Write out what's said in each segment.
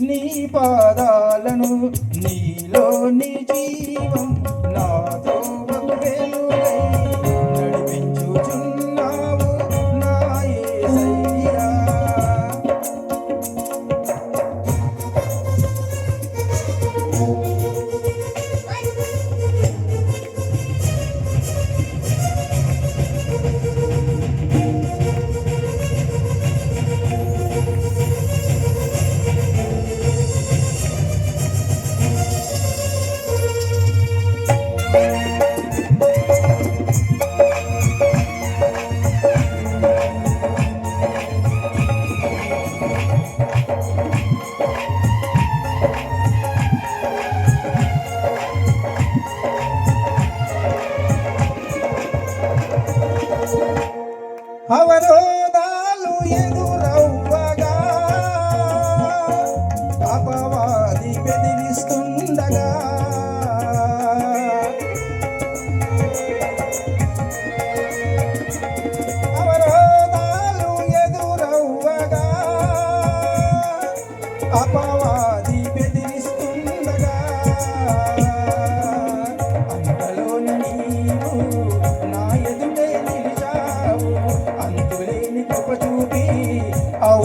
నీ పాదాలను నీలో నీ జీవం నాతో వెలుగై How Hello.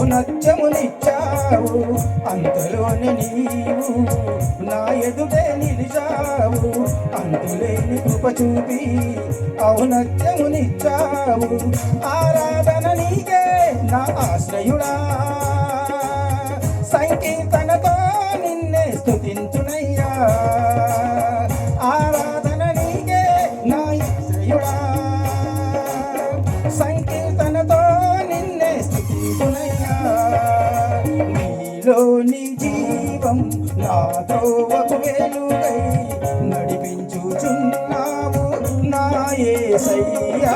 నచ్చమునిచ్చావు అంతలోని నీవు నా ఎదుటే నిలిచావు. అంతులేని కృప చూపి ఔనత్యమునిచ్చావు ఆరాధన నీకే నా ఆశ్రయుడా. సంకీర్తనతో నీలోని జీవం నాతో ఒక వెలుగై నడిపించుచున్నావు నాయే సయ్యా.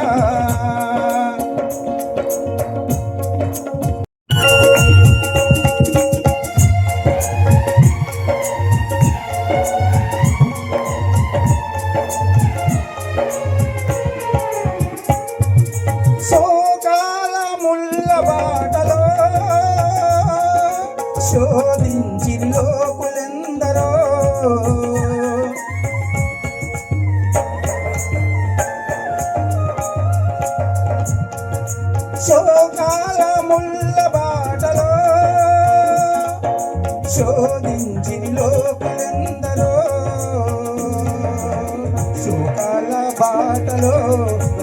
శోధించి లోకులెందరో శోకాల ముళ్ళ బాటలో శోధించి లోకులెందరో శోకాల బాటలో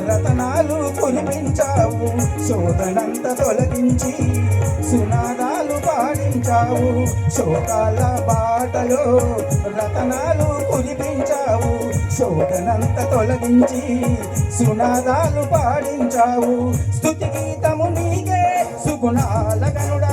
రతనాలు కురిపించావు శోధనంత తొలగించి సునాదా పాడించావు శోకాల బాటలో రతనాలు కురిపించావు. శోధనంత తొలగించి సునాదాలు పాడించావు. స్థుతి గీతము నీకే సుగుణాల గనుడా.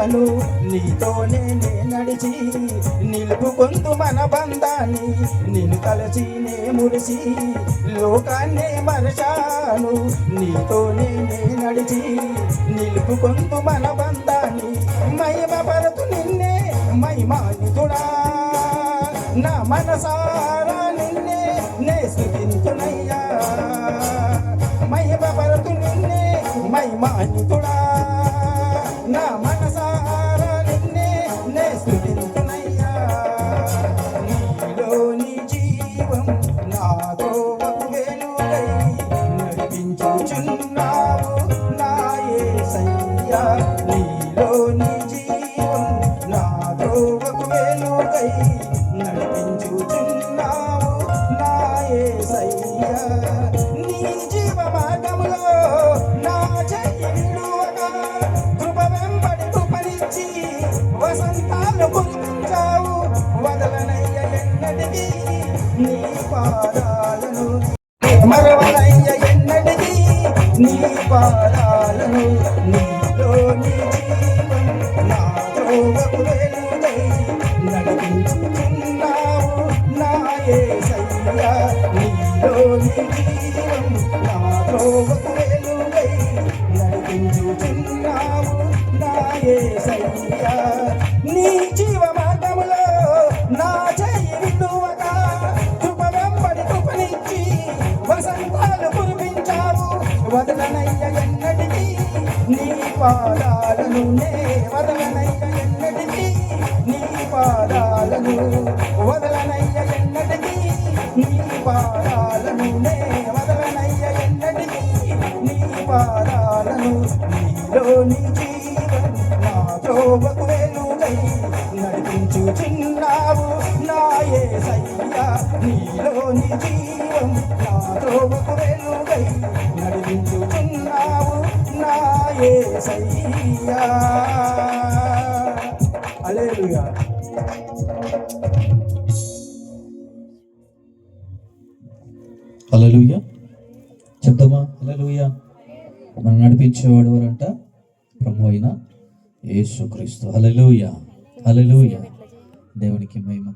నడవను నీతోనే నే నడిచి నిలుపుకొందు మన బంధాన్ని. నిన్ను కలిసి నే మురిసి లోకాన్నే మరచాను. నీతోనే నే నడిచి నిలుపుకొందు మన బంధాన్ని. మహిమ పరతు నిన్నే మహిమానితుడా నా మనసారా నిన్నే నే స్థుతింతునయ్యా మహిమ పరతు నిన్నే మహిమానితుడా నడిపించుచున్నావు పాదాలను నీలో నీ జీవం నా త్రోవకు వెలుగై నడిపించుచున్నావు నా యేసయ్యా నీలో నీ జీవం నా త్రోవకు వెలుగై నడిపించుచున్నావు నా యేసయ్యా నీ పాదాలను నే వదలనయ్య ఎన్నటికి నీ పాదాలను వదలనయ్య ఎన్నటికి నీ పాదాలను నే వదలనయ్య ఎన్నటికి నీ పాదాలను నీలో నీ జీవం నా త్రోవకు వెలుగై నడిపించుచున్నావు నా యేసయ్యా నీలో నీ జీవం నా త్రోవకు వెలుగై నడిపించుచున్నావు నా యేసయ్యా హల్లెలూయా హల్లెలూయా చెప్తామా మనం నడిపించేవాడు ఎవరంట ప్రభు అయిన యేసుక్రీస్తు. అలలుయ. అలలుయ. దేవునికి మహిమ